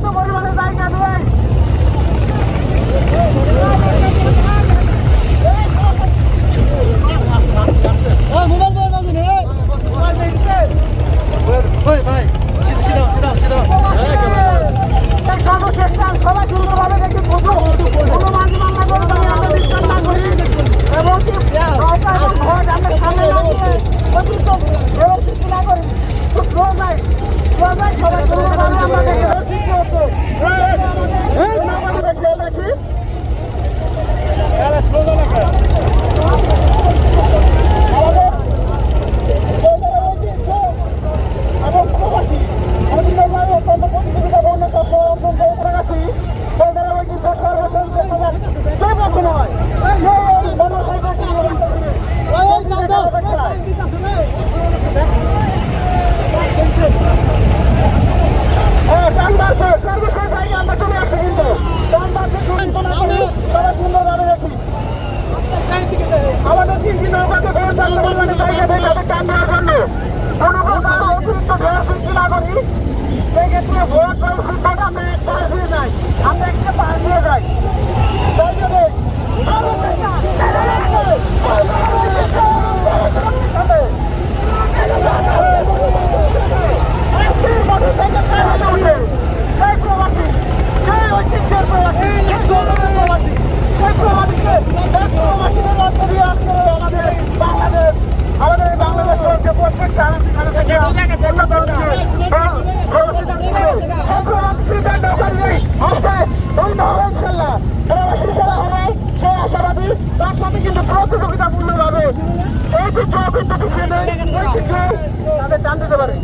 Gusto ko naman na tayo kami eh. Gracias. তাদের চান পারে।